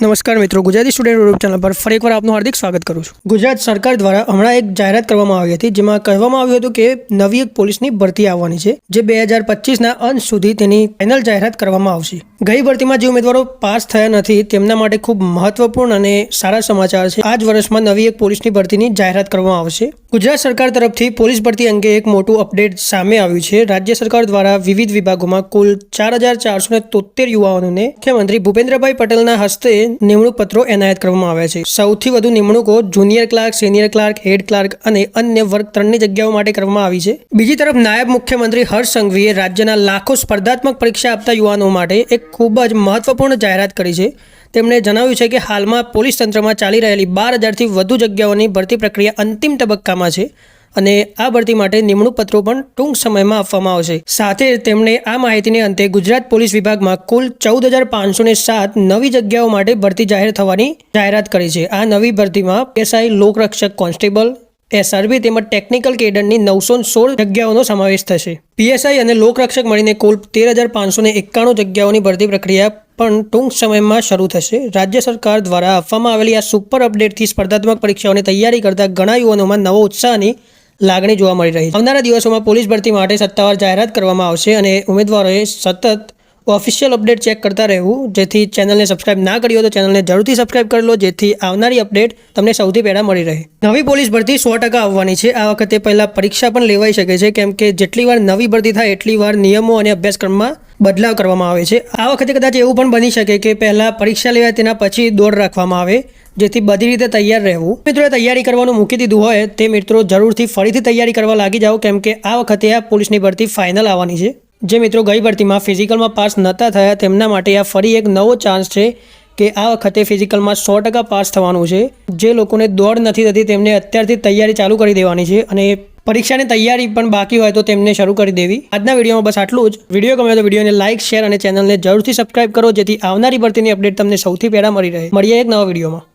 નમસ્કાર મિત્રો, Gujarati student YouTube channel પર ફરી એકવાર આપનું હાર્દિક સ્વાગત કરું છું. ગુજરાત સરકાર દ્વારા હમણાં એક જાહેરાત કરવામાં આવી હતી, જેમાં કહેવામાં આવ્યું હતું કે નવી એક પોલીસની ભરતી આવવાની છે, જે બે હજાર પચીસના અંત સુધી તેની ફાઇનલ જાહેરાત કરવામાં આવશે. ગઈ ભરતીમાં જે ઉમેદવારો પાસ થયા નથી, તેમના માટે ખૂબ મહત્વપૂર્ણ અને સારા સમાચાર છે. આ જ વર્ષમાં નવી એક પોલીસની ભરતીની જાહેરાત કરવામાં આવશે. ગુજરાત સરકાર તરફથી પોલીસ ભરતી અંગે એક મોટું અપડેટ સામે આવ્યું છે. રાજ્ય સરકાર દ્વારા વિવિધ વિભાગોમાં કુલ ચાર હજાર ચારસો તોતેર યુવાઓને મુખ્યમંત્રી ભૂપેન્દ્રભાઈ પટેલના હસ્તે નિમણૂક પત્રો એનાયત કરવામાં આવ્યા છે. સૌથી વધુ નિમણૂકો junior clerk, senior clerk, head clerk અને અન્ય વર્ગ ત્રણની જગ્યાઓ માટે કરવામાં આવી છે. બીજી તરફ નાયબ મુખ્યમંત્રી હર્ષ સંઘવીએ રાજ્યના લાખો સ્પર્ધાત્મક પરીક્ષા આપતા યુવાનો માટે એક ખૂબ જ મહત્વપૂર્ણ જાહેરાત કરી છે. તેમણે જણાવ્યું છે કે હાલમાં પોલીસ તંત્રમાં ચાલી રહેલી બાર હજારથી વધુ જગ્યાઓની ભરતી પ્રક્રિયા અંતિમ તબક્કામાં છે. અને આ ભરતી માટે નિમણૂક પત્રો પણ ટૂંક સમયમાં આપવામાં આવશે. સાથે તેમણે આ માહિતીને અંતે ગુજરાત પોલીસ વિભાગમાં કુલ ચૌદ હજાર પાંચસો ને સાત નવી જગ્યાઓ માટે ભરતી જાહેર થવાની જાહેરાત કરી છે. આ નવી ભરતીમાં પીએસઆઈ લોકરક્ષક કોન્સ્ટેબલ, એસઆરબી તેમજ ટેકનિકલ કેડરની નવસો સોળ જગ્યાઓનો સમાવેશ થશે. પીએસઆઈ અને લોકરક્ષક મળીને કુલ તેર હજાર પાંચસો એકાણું જગ્યાઓની ભરતી પ્રક્રિયા પણ ટૂંક સમયમાં શરૂ થશે. રાજ્ય સરકાર દ્વારા આપવામાં આવેલી આ સુપર અપડેટથી સ્પર્ધાત્મક પરીક્ષાઓની તૈયારી કરતા ઘણા યુવાનોમાં નવો ઉત્સાહની લાગણી જોવા મળી રહી છે. આવનારા દિવસોમાં પોલીસ ભરતી માટે સત્તાવાર જાહેરાત કરવામાં આવશે અને ઉમેદવારોએ સતત ઓફિશિયલ અપડેટ ચેક કરતા રહેવું. જેથી ચેનલને સબસ્ક્રાઇબ ના કરી હોય તો ચેનલને જરૂરથી સબસ્ક્રાઇબ કરી લો, જેથી આવનારી અપડેટ તમને સૌથી પહેલાં મળી રહે. નવી પોલીસ ભરતી સો ટકા આવવાની છે. આ વખતે પહેલાં પરીક્ષા પણ લેવાઈ શકે છે, કેમ કે જેટલી વાર નવી ભરતી થાય, એટલી વાર નિયમો અને અભ્યાસક્રમમાં બદલાવ કરવામાં આવે છે. આ વખતે કદાચ એવું પણ બની શકે કે પહેલાં પરીક્ષા લેવાય, તેના પછી દોડ રાખવામાં આવે. જેથી બધી રીતે તૈયાર રહેવું. મિત્રોએ તૈયારી કરવાનું મૂકી દીધું હોય તે મિત્રો જરૂરથી ફરીથી તૈયારી કરવા લાગી જાઓ, કેમ કે આ વખતે આ પોલીસની ભરતી ફાઇનલ આવવાની છે. જે મિત્રો ગઈ ભરતીમાં ફિઝિકલમાં પાસ નહોતા થયા તેમના માટે આ ફરી એક નવો ચાન્સ છે કે આ વખતે ફિઝિકલમાં સો ટકા પાસ થવાનું છે. જે લોકોને દોડ નથી થતી તેમને અત્યારથી તૈયારી ચાલુ કરી દેવાની છે અને પરીક્ષાની તૈયારી પણ બાકી હોય તો તેમને શરૂ કરી દેવી. આજના વિડીયોમાં બસ આટલું જ. વીડિયો ગમે તો વિડીયોને લાઇક શેર અને ચેનલને જરૂરથી સબસ્ક્રાઇબ કરો, જેથી આવનારી ભરતીની અપડેટ તમને સૌથી પહેલાં મળી રહે. મળીએ એક નવા વિડીયોમાં.